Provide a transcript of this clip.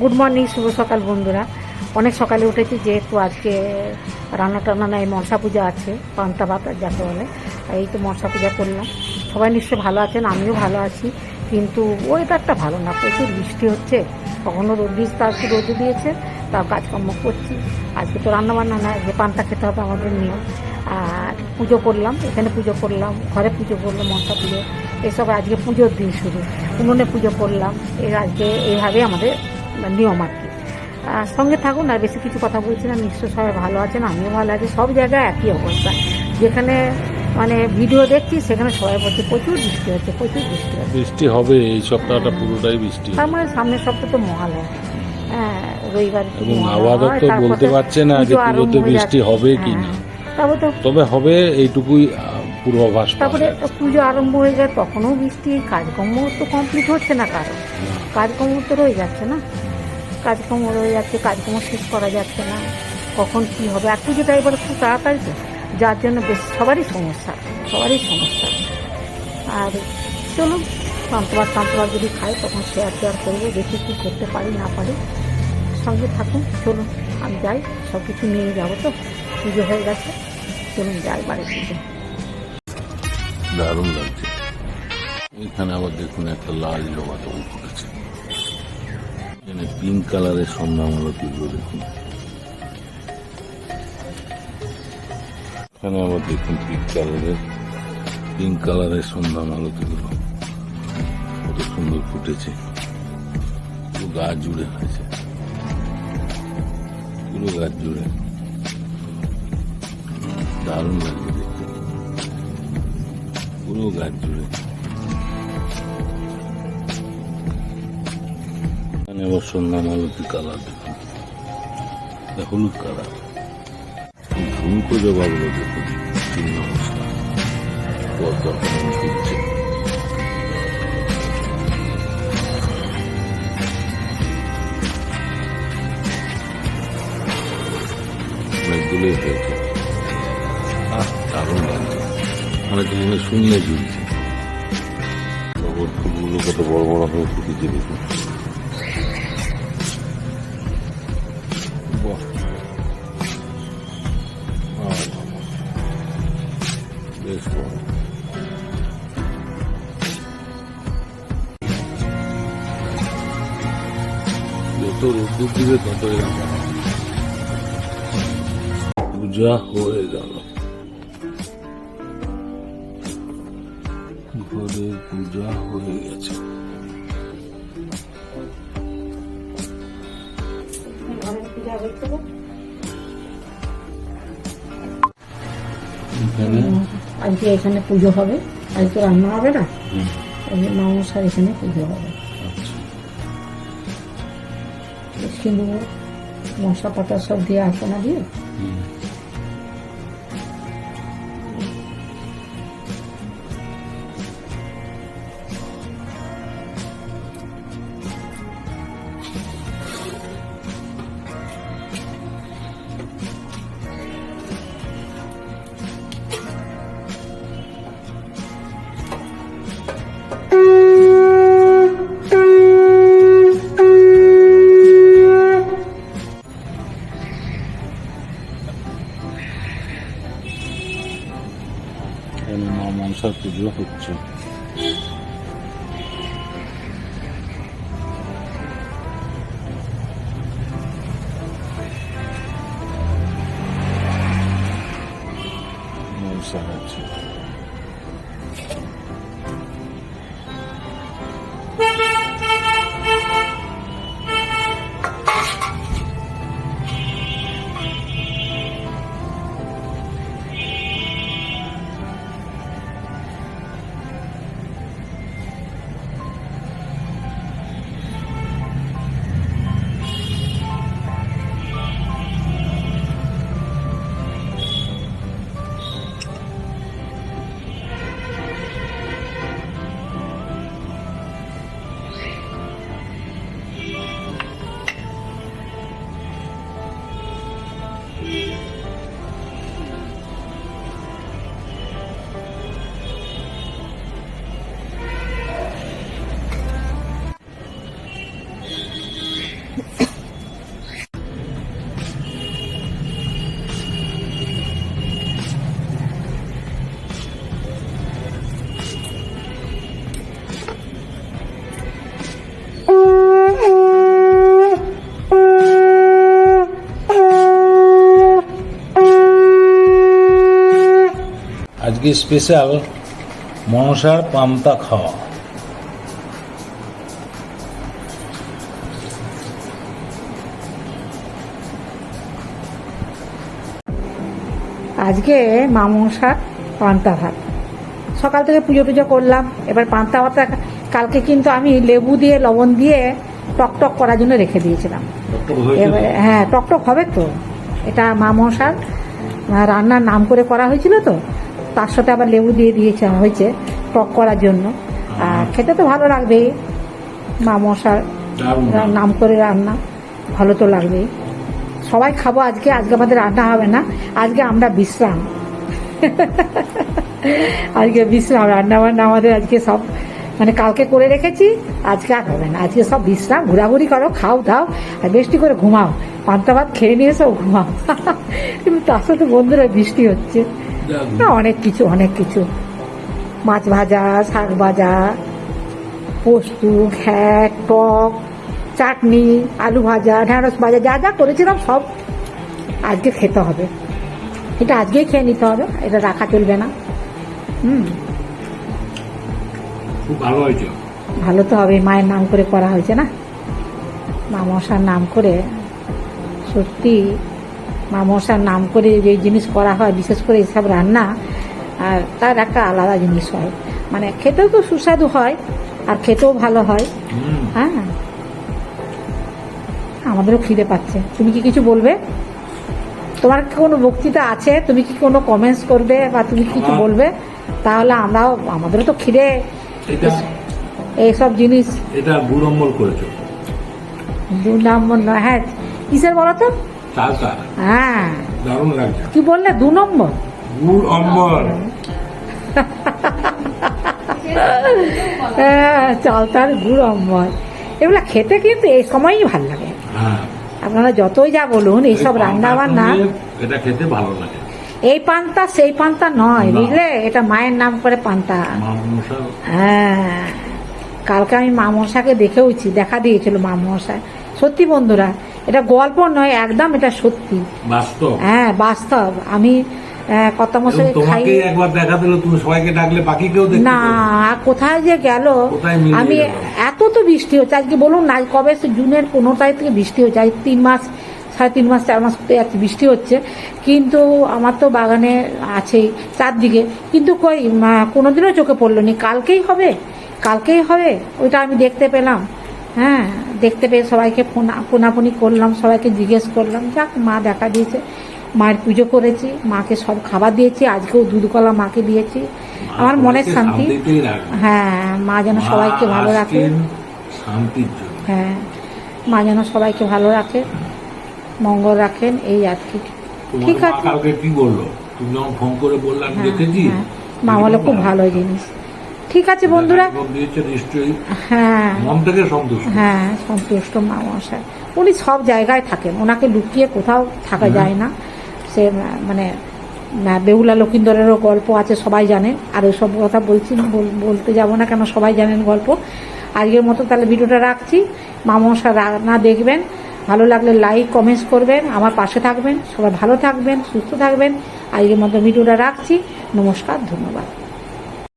Good morning শুভ সকাল বন্ধুরা। অনেক সকালে উঠেছি, যেহেতু আজকে রান্না টান্না নাই, মনসা পূজা আছে, পান্তা ভাত যাকে বলে, এই তো মনসা পূজা করলাম। সবাই নিশ্চয়ই ভালো আছেন, আমিও ভালো আছি, কিন্তু ওয়েদারটা ভালো না, প্রচুর বৃষ্টি হচ্ছে। কখনো দিয়েছে তার একটু রোদ দিয়েছে, তাও কাজকর্ম করছি। আজকে তো রান্নাবান্না না যে পান্তা খেতে হবে আমাদের নিয়ম। আর পুজো করলাম, এখানে পুজো করলাম, ঘরে পুজো করলাম, মনসা পুজো। এসব আজকে পুজোর দিন শুরু। উনুনে পুজো করলাম, এর আজকে এইভাবে আমাদের নিয়ম আর কি। আর সঙ্গে থাকুন আর বেশি কিছু কথা বলছি না নিশ্চয় সবাই ভালো আছেন আমিও ভালো আছি সব জায়গায় একই অবস্থা। যেখানে মানে ভিডিও দেখছি সেখানে সবাই বলছে প্রচুর বৃষ্টি হচ্ছে প্রচুর বৃষ্টি হচ্ছে। বৃষ্টি হবে এই সপ্তাহটা পুরোটাই বৃষ্টি তার মানে সামনের সপ্তাহে তো মহালয়া। হ্যাঁ রবিবার এবং বলতে পারছে না যে বৃষ্টি হবে কি হ্যাঁ, না তারপর তো তবে হবে এইটুকুই পূর্বাভাস তারপরে পুজো আরম্ভ হয়ে যায় তখনও বৃষ্টি কাজকর্ম তো কমপ্লিট হচ্ছে না কারও। কাজকর্ম তো রয়ে যাচ্ছে না। কাজকর্ম রয়ে যাচ্ছে, কাজকর্ম শেষ করা যাচ্ছে না। কখন কি হবে? আর পুজোটা এবার খুব তাড়াতাড়ি তো, যার জন্য বেশ সবারই সমস্যা সবারই সমস্যা। আর চলুন সান্তবার সান্তবার যদি খাই, তখন শেয়ার টেয়ার করব, দেখি কী করতে পারি, না পারি। সঙ্গে থাকুন, চলুন, আমি যাই সব কিছু নিয়ে যাব তো, পুজো হয়ে গেছে, চলুন যাই বাড়ি পুজো দারুণ লাগছে। এখানে আবার দেখুন একটা লাল জবা তবু ফুটেছে এখানে পিঙ্ক কালারের সন্ধ্যামালা তুললো দেখুন। এখানে আবার দেখুন পিঙ্ক কালারের পিঙ্ক কালারের সন্ধ্যামালা তুললো কত সুন্দর ফুটেছে। পুরো গাছ জুড়ে হয়েছে। পুরো গাছ জুড়ে। দারুণ লাগছে দেখতে। পুরো গাছ জুড়ে। আবার সন্ধ্যা মালতি কালার দেখুন। হলুদ কালার। ঝুমকো জবাগুলো দেখুন। ফুটছে হয়েছে। আহ শূন্য কত বড় বড় হয়ে ফুটেছে দেখুন। এরকম পূজা হয়ে গেল। পূজা হয়ে গেছে। আজকে এখানে পুজো হবে। আজকে রান্না হবে না? ওই যে মামসার এখানে পুজো হবে। সিঁদুর মশলা পাতা সব দিয়ে আসনা দিয়ে? পুজো হচ্ছে আজকে স্পেশাল মনসার পান্তা খাওয়া। আজকে মামসার পান্তা ভাত। সকাল থেকে পুজো টুজো করলাম। এবার পান্তা ভাতটা কালকে কিন্তু আমি লেবু দিয়ে লবণ দিয়ে টক টক করার জন্য রেখে দিয়েছিলাম। এবারে হ্যাঁ টক টক হবে তো। এটা মা মশার রান্নার নাম করে করা হয়েছিল তো। তার সাথে আবার লেবু দিয়ে দিয়েছে হয়েছে টক করার জন্য। আর খেতে তো ভালো লাগবেই মা মশার নাম করে রান্না ভালো তো লাগবেই সবাই খাব আজকে আজকে আমাদের রান্না হবে না। আজকে আমরা বিশ্রাম। আজকে বিশ্রাম রান্না বান্না আমাদের আজকে সব মানে কালকে করে রেখেছি আজকে আর হবে না। আজকে সব বিশ্রাম ঘোরাঘুরি করো খাও দাও আর বেশি করে ঘুমাও। পান্তা ভাত খেয়ে নিয়ে এসো ঘুমাও। কিন্তু তার সাথে বন্ধুরা বৃষ্টি হচ্ছে। না অনেক কিছু অনেক কিছু। মাছ ভাজা শাক ভাজা পোস্ত ঘ্যাট টক চাটনি আলু ভাজা ঢ্যাঁড়স ভাজা যা যা করেছিলাম সব আজকে খেতে হবে। এটা আজকেই খেয়ে নিতে হবে এটা রাখা চলবে না। হুম। খুব ভালো হয়েছে। ভালো তো হবে মায়ের নাম করে করা হয়েছে না? মা মশার নাম করে সত্যি মা মশার নাম করে যে জিনিস করা হয় বিশেষ করে এইসব রান্না আর তার একটা আলাদা জিনিস হয়। মানে খেতেও তো সুস্বাদু হয় আর খেতেও ভালো হয়। হ্যাঁ। আমাদেরও খিদে পাচ্ছে। তুমি কি কিছু বলবে? তোমার কি কোনো বক্তৃতা আছে? তুমি কি কোনো কমেন্টস করবে বা তুমি কিছু বলবে? তাহলে আমরাও আমাদেরও তো খিদে। এইসব জিনিস এটা গুড় অম্বল করেছ। দু নম্বর নয়। হ্যাঁ। কিসের বলো তো? চালটা হ্যাঁ। দারুণ লাগছে। কি বললে? দু নম্বর। গুড় অম্বল হ্যাঁ, চালতার গুড় অম্বল এগুলো খেতে কিন্তু এই সময়ই ভালো লাগে। হ্যাঁ। আপনারা যতই যা বলুন এইসব এই রান্না বান্না এটা খেতে ভালো লাগে। এই পান্তা সেই পান্তা নয় বুঝলে? এটা মায়ের নাম করে পান্তা। হ্যাঁ। কালকে আমি মা মশাকে দেখেওছি দেখা দিয়েছিল মা মশা সত্যি বন্ধুরা এটা গল্প নয় একদম এটা সত্যি। বাস্তব। হ্যাঁ বাস্তব। আমি আহ, কত এবং মশাই খাই একবার দেখা দিল তুমি সবাইকে ডাকলে বাকি কেউ না পাবে। কোথায় যে গেল আমি এত তো বৃষ্টি হচ্ছে আজকে বলুন না কবে জুনের পনেরো তারিখ থেকে বৃষ্টি হচ্ছে আজ তিন মাস সাড়ে তিন মাস চার মাস বৃষ্টি হচ্ছে। কিন্তু আমার তো বাগানে আছেই চারদিকে। কিন্তু কই কোনোদিনও চোখে পড়ল নি। কালকেই হবে কালকেই হবে ওইটা আমি দেখতে পেলাম। হ্যাঁ দেখতে পেয়ে সবাইকে ফোন ফোনাফোনি করলাম সবাইকে জিজ্ঞেস করলাম যাক মা দেখা দিয়েছে। মায়ের পুজো করেছি মাকে সব খাবার দিয়েছি আজকেও দুধ কলা মাকে দিয়েছি। আমার মনের শান্তি। হ্যাঁ মা যেন সবাইকে ভালো রাখে। হ্যাঁ মা যেন সবাইকে ভালো রাখে মঙ্গল রাখেন এই আর কি। ঠিক আছে। কালকে কি বলল? তুমি যখন ফোন করে বললে হ্যাঁ, দেখেছি। হ্যাঁ। মা বলে খুব ভালো জিনিস। ঠিক আছে বন্ধুরা? হ্যাঁ। সন্তুষ্ট। হ্যাঁ সন্তুষ্ট মা মশাই উনি সব জায়গায় থাকেন। ওনাকে লুকিয়ে কোথাও থাকা যায় না। সে মানে বেহুলা লক্ষিন্দরেরও গল্প আছে সবাই জানেন। আর ওইসব কথা বলছি বল- বলতে যাব না কেন সবাই জানেন গল্প। আজকের মতো তাহলে ভিডিওটা রাখছি। মা মশা রান্না দেখবেন। ভালো লাগলে লাইক কমেন্টস করবেন। আমার পাশে থাকবেন। সবাই ভালো থাকবেন সুস্থ থাকবেন। আজকের মতো ভিডিওটা রাখছি। নমস্কার ধন্যবাদ।